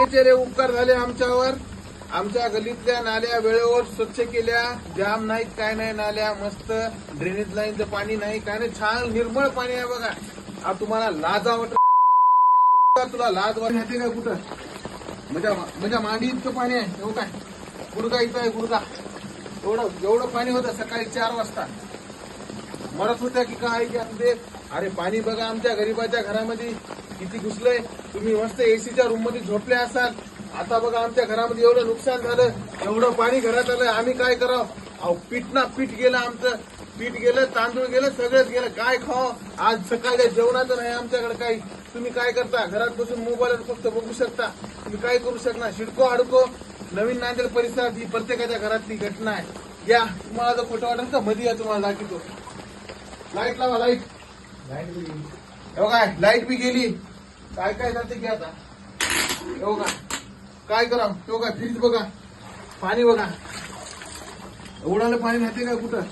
रे उपकार झाले आमच्यावर. आमच्या गलीतल्या नाल्या वेळेवर स्वच्छ केल्या. जाम नाहीत काय नाही नाल्या मस्त. ड्रेनेज लाईनचं पाणी नाही काय नाही. छान निर्मळ पाणी आहे बघा. आता तुम्हाला लाजा वाटत तुला लाज वाटते काय कुठं? म्हणजे म्हणजे मांडी इतकं पाणी आहे. एवढं काय? गुडगा इथं आहे गुडगा एवढं एवढं पाणी होतं सकाळी चार वाजता. मरत होत्या की काय की आमचे अरे पाणी बघा आमच्या गरीबाच्या घरामध्ये किती घुसलंय. तुम्ही मस्त एसीच्या रूममध्ये झोपले असाल. आता बघा आमच्या घरामध्ये एवढं नुकसान झालं. एवढं पाणी घरात आलं आम्ही काय करावं? अहो पीठ ना पीठ गेलं आमचं. पीठ गेलं तांदूळ गेलं सगळंच गेलं. काय खाव? आज सकाळच्या जेवणाचं नाही आमच्याकडे काही. तुम्ही काय करता? घरात बसून मोबाईलवर फक्त बघू शकता. तुम्ही काय करू शकणार? शिडको अडको नवीन नांदेड परिसरात ही प्रत्येकाच्या घरातली घटना आहे. या तुम्हाला जर खोटं वाटेल तर मध्ये या तुम्हाला दाखवतो. लाइट लावा लाइट हो काय लाइट बी गेली. काय काय जाते की आता? हो का काय करा? हो काय फ्रीज बघा. पाणी बघा. एवढालं पाणी राहते का कुठं?